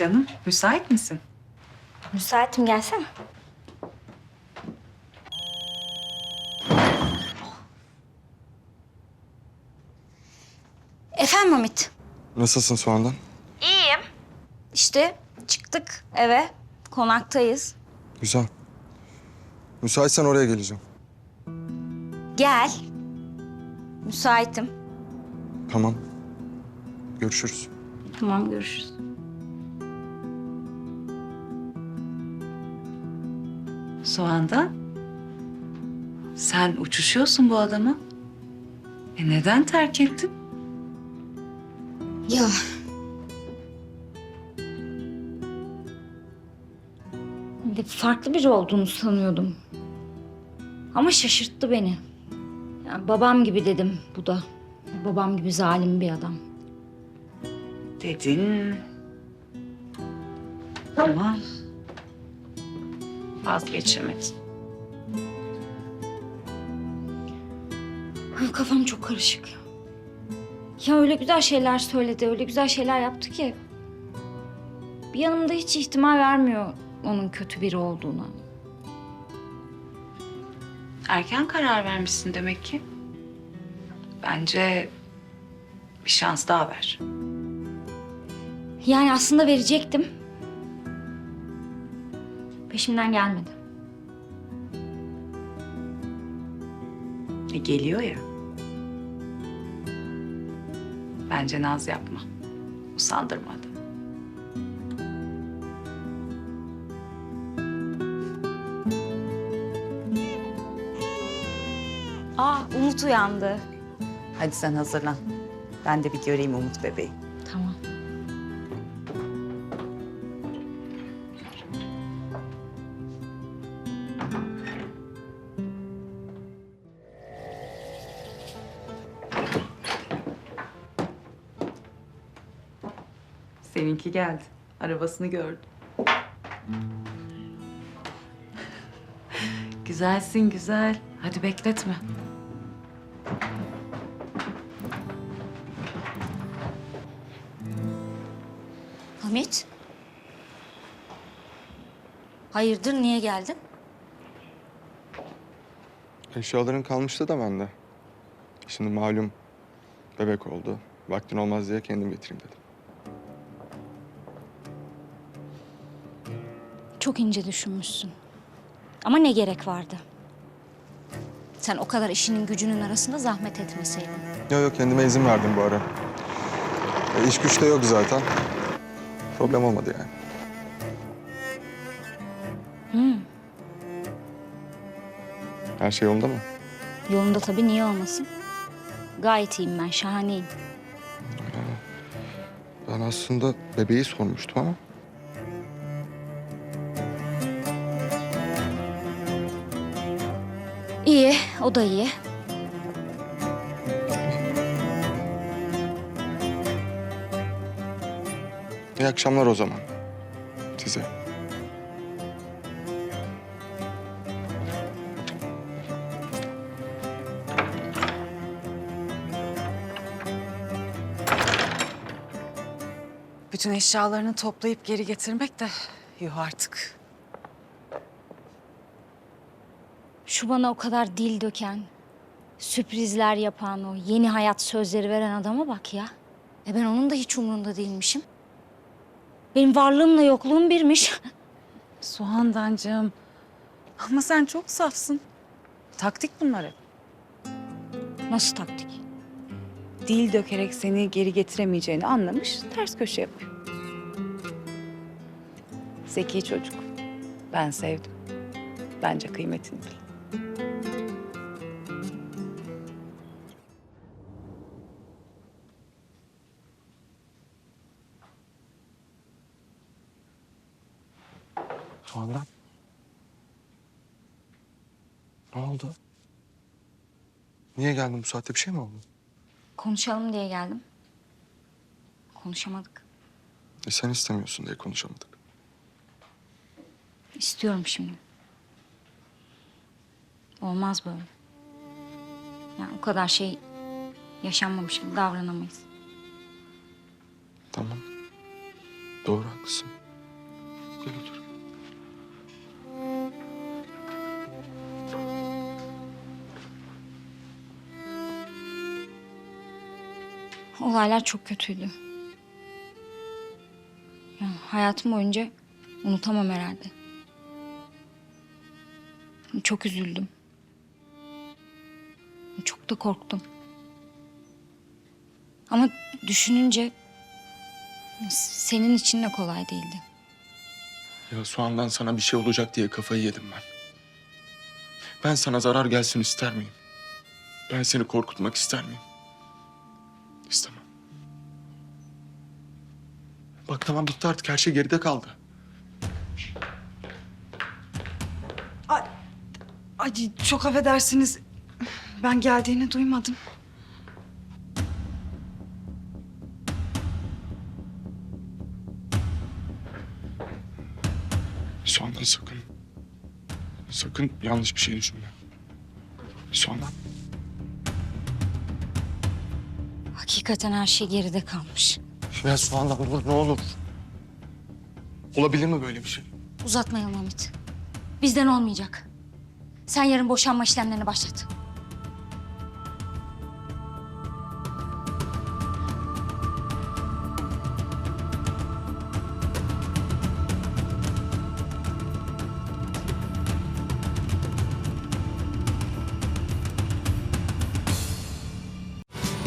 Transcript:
Canım, müsait misin? Müsaitim gelsene. Efendim Hamit. Nasılsın Soğan'dan? İyiyim. İşte çıktık eve. Konaktayız. Güzel. Müsaitsen oraya geleceğim. Gel. Müsaitim. Tamam. Görüşürüz. Tamam görüşürüz. Soğan'dan. Sen uçuşuyorsun bu adamı. E neden terk ettin? Ya. De farklı biri olduğunu sanıyordum. Ama şaşırttı beni. Yani babam gibi dedim bu da. Babam gibi zalim bir adam. Dedin. Ama vazgeçemedin. Ah, Kafam çok karışık. Ya öyle güzel şeyler söyledi, öyle güzel şeyler yaptı ki. Bir yanımda hiç ihtimal vermiyor onun kötü biri olduğuna. Erken karar vermişsin demek ki. Bence bir şans daha ver. Yani aslında verecektim. Peşimden gelmedi. E geliyor ya. Bence naz yapma. Usandırma adamı. Aa Umut uyandı. Hadi sen hazırlan. Ben de bir göreyim Umut bebeği. Seninki geldi. Arabasını gördüm. Güzelsin güzel. Hadi bekletme. Hamit. Hayırdır niye geldin? Eşyaların kalmıştı da bende. Şimdi malum bebek oldu. Vaktin olmaz diye kendim getireyim dedim. Çok ince düşünmüşsün. Ama ne gerek vardı? Sen o kadar işinin gücünün arasında zahmet etmeseydin. Yok yok kendime izin verdim bu ara. E, iş güç de yok zaten. Problem olmadı yani. Her şey yolunda mı? Yolunda tabii niye olmasın? Gayet iyiyim ben, şahaneyim. Ben aslında bebeği sormuştum ama. O da iyi. İyi akşamlar o zaman. Size. Bütün eşyalarını toplayıp geri getirmek de yuh artık. Şu bana o kadar dil döken, sürprizler yapan, o yeni hayat sözleri veren adama bak ya. E ben onun da hiç umurunda değilmişim. Benim varlığımla yokluğum birmiş. Soğandancığım. Ama sen çok safsın. Taktik bunlar hep. Nasıl taktik? Dil dökerek seni geri getiremeyeceğini anlamış, ters köşe yapıyor. Zeki çocuk. Ben sevdim. Bence kıymetini bil. Sonra? Ne oldu? Niye geldin bu saatte bir şey mi oldu? Konuşalım diye geldim. Konuşamadık. E sen istemiyorsun diye konuşamadık. İstiyorum şimdi. Olmaz böyle. Yani o kadar şey yaşanmamış gibi davranamayız. Tamam. Doğru haklısın. Gel otur. Olaylar çok kötüydü. Ya, hayatım boyunca unutamam herhalde. Çok üzüldüm. Çok da korktum. Ama düşününce senin için de kolay değildi. Ya soğandan sana bir şey olacak diye kafayı yedim ben. Ben sana zarar gelsin ister miyim? Ben seni korkutmak ister miyim? İstemem. Bak tamam bitti artık her şey geride kaldı. Ay, ay çok affedersiniz. Ben geldiğini duymadım. Soğandan sakın. Sakın yanlış bir şey düşünme. Soğandan. Hakikaten her şey geride kalmış. Ya soğandan dur ne olur. Olabilir mi böyle bir şey? Uzatmayalım Hamit. Bizden olmayacak. Sen yarın boşanma işlemlerini başlat.